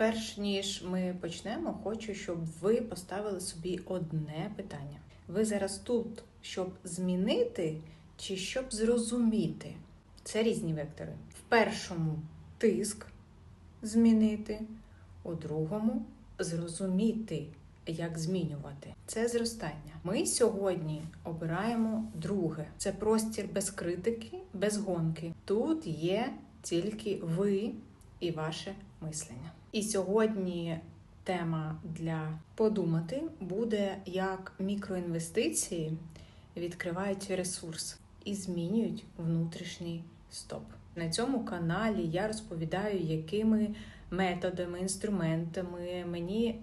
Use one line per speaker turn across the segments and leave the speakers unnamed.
Перш ніж ми почнемо, хочу, щоб ви поставили собі одне питання. Ви зараз тут, щоб змінити чи щоб зрозуміти? Це різні вектори. В першому тиск змінити, у другому зрозуміти, як змінювати. Це зростання. Ми сьогодні обираємо друге. Це простір без критики, без гонки. Тут є тільки ви і ваше мислення. І сьогодні тема для подумати буде, як мікроінвестиції відкривають ресурс і змінюють внутрішній стоп. На цьому каналі я розповідаю, якими методами, інструментами мені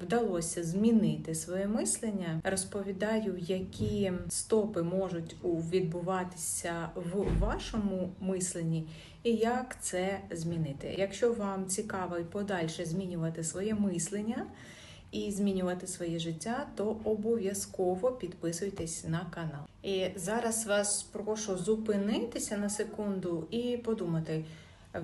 вдалося змінити своє мислення. Розповідаю, які стопи можуть відбуватися в вашому мисленні, і як це змінити. Якщо вам цікаво і подальше змінювати своє мислення і змінювати своє життя, то обов'язково підписуйтесь на канал. І зараз вас прошу зупинитися на секунду і подумати.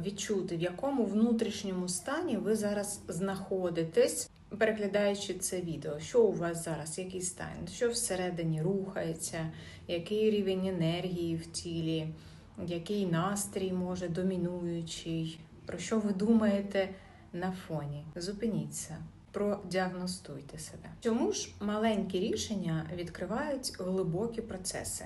Відчути, в якому внутрішньому стані ви зараз знаходитесь, переглядаючи це відео, що у вас зараз, який стан, що всередині рухається, який рівень енергії в тілі, який настрій може домінуючий, про що ви думаєте на фоні? Зупиніться, продіагностуйте себе. Чому ж маленькі рішення відкривають глибокі процеси?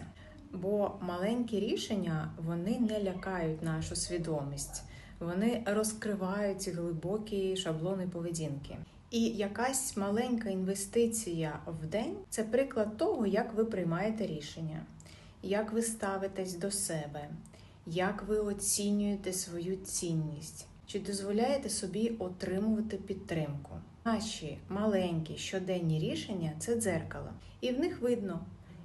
Бо маленькі рішення вони не лякають нашу свідомість, вони розкривають ці глибокі шаблони поведінки. І якась маленька інвестиція в день це приклад того, як ви приймаєте рішення, як ви ставитесь до себе, як ви оцінюєте свою цінність, чи дозволяєте собі отримувати підтримку. Наші маленькі щоденні рішення це дзеркало, і в них видно.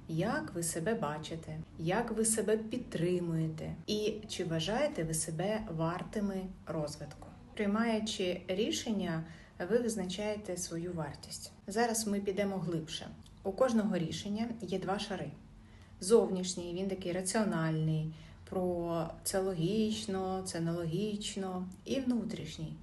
Як ви себе бачите, як ви себе підтримуєте, і чи вважаєте ви себе вартими розвитку? Приймаючи рішення, ви визначаєте свою вартість. Зараз ми підемо глибше. У кожного рішення є два шари. Зовнішній, він такий раціональний, про це логічно, це нелогічно, і внутрішній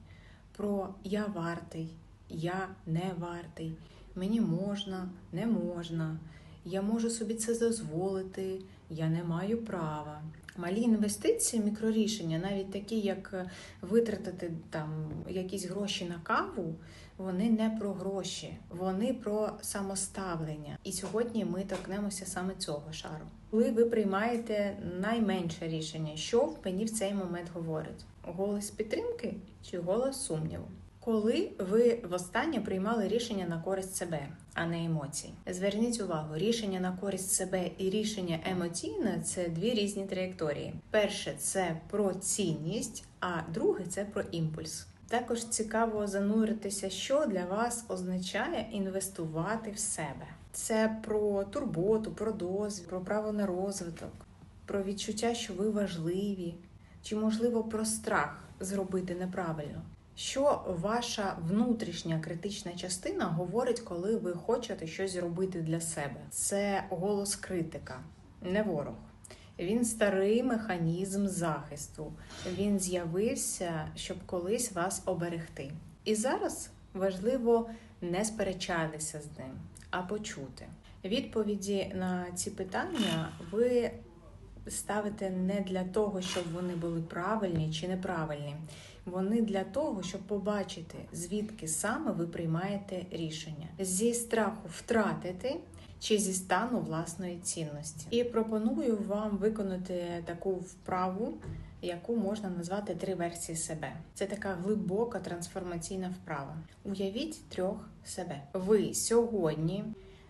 про я вартий, я не вартий, мені можна, не можна я можу собі це дозволити, я не маю права. Малі інвестиції, мікрорішення, навіть такі, як витратити там якісь гроші на каву, вони не про гроші, вони про самоставлення. І сьогодні ми торкнемося саме цього шару. Коли ви приймаєте найменше рішення, що в мені в цей момент говорить: голос підтримки чи голос сумніву? Коли ви востаннє приймали рішення на користь себе, а не емоцій, зверніть увагу, рішення на користь себе і рішення емоційне це дві різні траєкторії. Перше це про цінність, а друге це про імпульс. Також цікаво зануритися, що для вас означає інвестувати в себе. Це про турботу, про дозвіл, про право на розвиток, про відчуття, що ви важливі, чи можливо про страх зробити неправильно. Що ваша внутрішня критична частина говорить, коли ви хочете щось зробити для себе? Це голос критика, не ворог. Він старий механізм захисту. Він з'явився, щоб колись вас оберегти. І зараз важливо не сперечатися з ним, а почути. Відповіді на ці питання ви ставите не для того, щоб вони були правильні чи неправильні. Вони для того, щоб побачити, звідки саме ви приймаєте рішення зі страху втратити чи зі стану власної цінності. І пропоную вам виконати таку вправу, яку можна назвати три версії себе. Це така глибока трансформаційна вправа. Уявіть трьох себе. Ви сьогодні,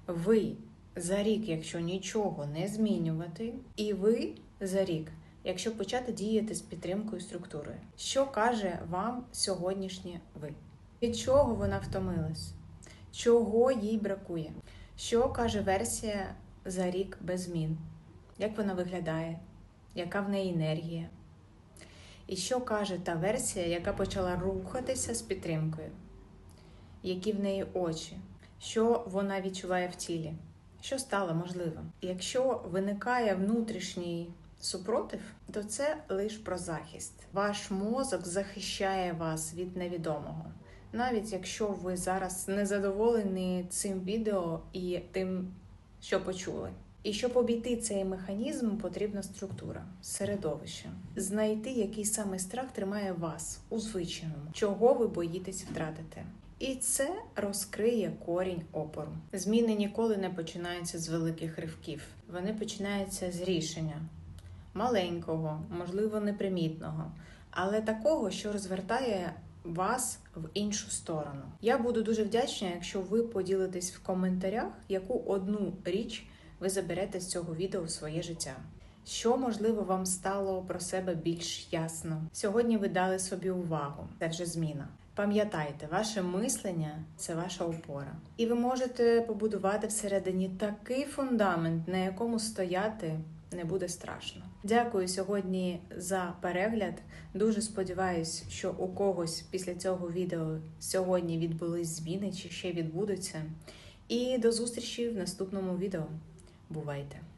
ви за рік, якщо нічого не змінювати, і ви за рік якщо почати діяти з підтримкою структури. Що каже вам сьогоднішнє ви? Від чого вона втомилась? Чого їй бракує? Що каже версія за рік без змін? Як вона виглядає? Яка в неї енергія? І що каже та версія, яка почала рухатися з підтримкою? Які в неї очі? Що вона відчуває в тілі? Що стало можливим? Якщо виникає внутрішній супротив, то це лише про захист. Ваш мозок захищає вас від невідомого. Навіть якщо ви зараз не задоволені цим відео і тим, що почули. І щоб обійти цей механізм, потрібна структура, середовище, знайти, який саме страх тримає вас у звичайному, чого ви боїтесь втратити. І це розкриє корінь опору. Зміни ніколи не починаються з великих ривків. Вони починаються з рішення маленького, можливо, непримітного, але такого, що розвертає вас в іншу сторону. Я буду дуже вдячна, якщо ви поділитесь в коментарях, яку одну річ ви заберете з цього відео в своє життя. Що можливо вам стало про себе більш ясно? Сьогодні ви дали собі увагу. Це вже зміна. Пам'ятайте, ваше мислення це ваша опора, і ви можете побудувати всередині такий фундамент, на якому стояти не буде страшно. Дякую сьогодні за перегляд. Дуже сподіваюсь, що у когось після цього відео сьогодні відбулись зміни чи ще відбудуться. І до зустрічі в наступному відео. Бувайте!